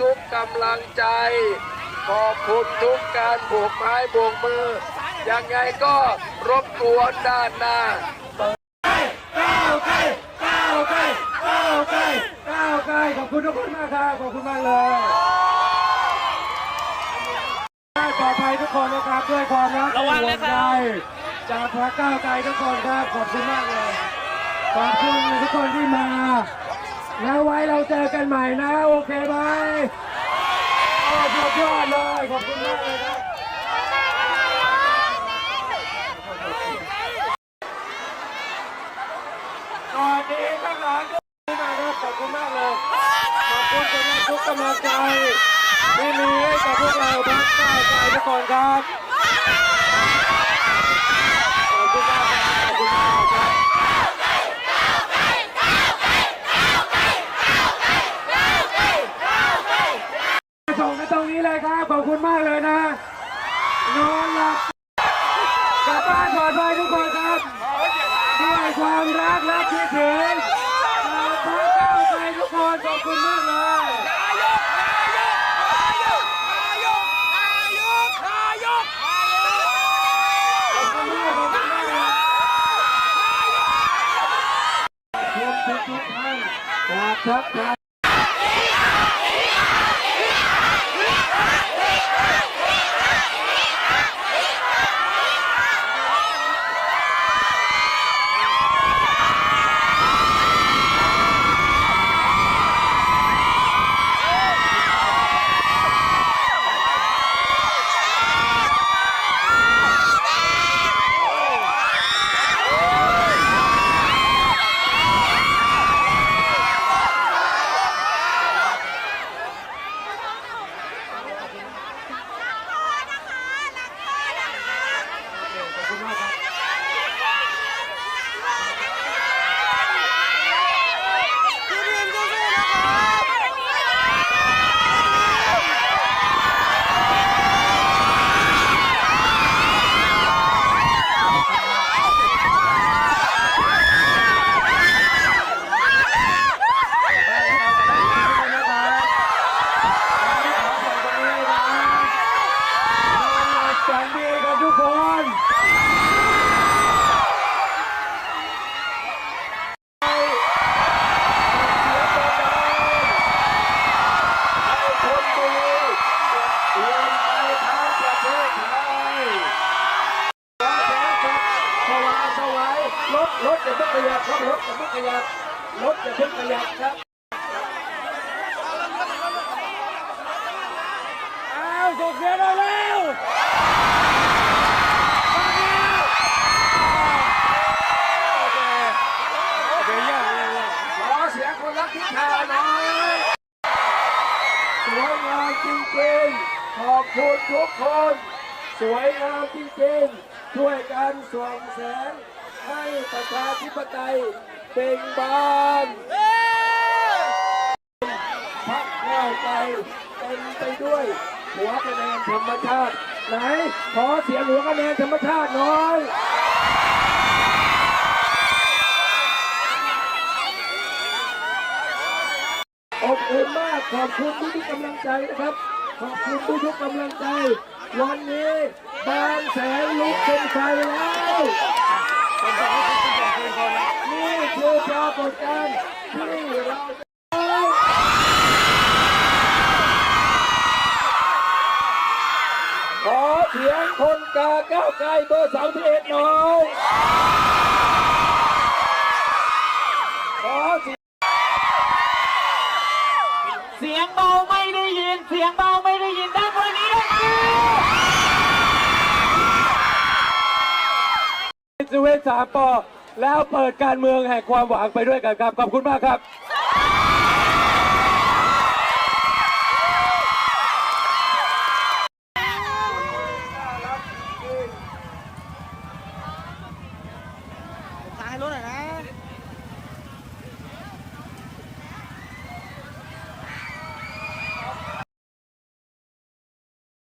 ทุกกำลังใจ ขอบคุณทุกการโบกไม้โบกมือ ยังไงก็รบกวนด้านหน้าก้าวไกลก้าวไกลก้าวไกลก้าวไกลขอบคุณทุกคนมากครับ ขอบคุณมากเลยปลอดภัยทุกคนนะครับด้วยความรักระวังนะครับงใยจากพระก้าวไกลทุกคนครับ ขอบคุณมากเลย ขอบคุณทุกคนที่มา แล้วไว้เราเจอ กันใหม่นะ โอเคไหมโอ้สุดยอดเลย ขอบคุณมากเลยครับสวัสดีข้างหลังกคนมาครับขอบคุณมากเลย ขอบคุณสำหรับทุกกำลังใจที่มีให้กับพวกเราพักก้าวไกลทุกคนครับ ขอบคุณมากครับขอบคุณมากครับส่งกัน ตรงนี้เลยครับ ขอบคุณมากเลยนะ นอนหลับกลับบ้านปลอดภัยทุกคนครับด้วยความรักและคิดถึงจากพระเจ้าใจทุกคน ขอบคุณมากเลยขอบคุณมากขอบคุณมากครับทุกทุกทุกท่านจากทักทาย ขอบคุณมากครับฝันดีกับทุกคน รถรถอย่าเพิ่งขยับครับรถอย่าเพิ่งขยับรถอย่าเพิ่งขยับครับเอ้าวส่งเสียงหน่อยเร็วขอเสียงคนรักทิศทาหน่อยสวยงามจริงๆขอบคุณทุกคน สวยงามจริงๆช่วยกันส่องแสง ให้ประชาธิปไตยเบ่งบานพักก้าวไกลเต็มไปด้วยหัวคะแนนธรรมชาติ ไหน ขอเสียงหัวคะแนนธรรมชาติหน่อยอบอุ่นมากขอบคุณทุกกๆกำลังใจนะครับ ขอบคุณทุกทุกกำลังใจ วันนี้บางแสนลุกเป็นไฟแล้ว นี่คือปรากฏการณ์ที่เราขอเสียงคนกาก้าวไกลเบอร์สามสิบเอ็ดหน่อยขอเสียงเสียงเบาไม่ได้ยินเสียงเบา นะสเวสามปอแล้วเปิดการเมืองแห่งความหวังไปด้วยกันครับ ขอบคุณมากครับ ให้รถหน่อยนะ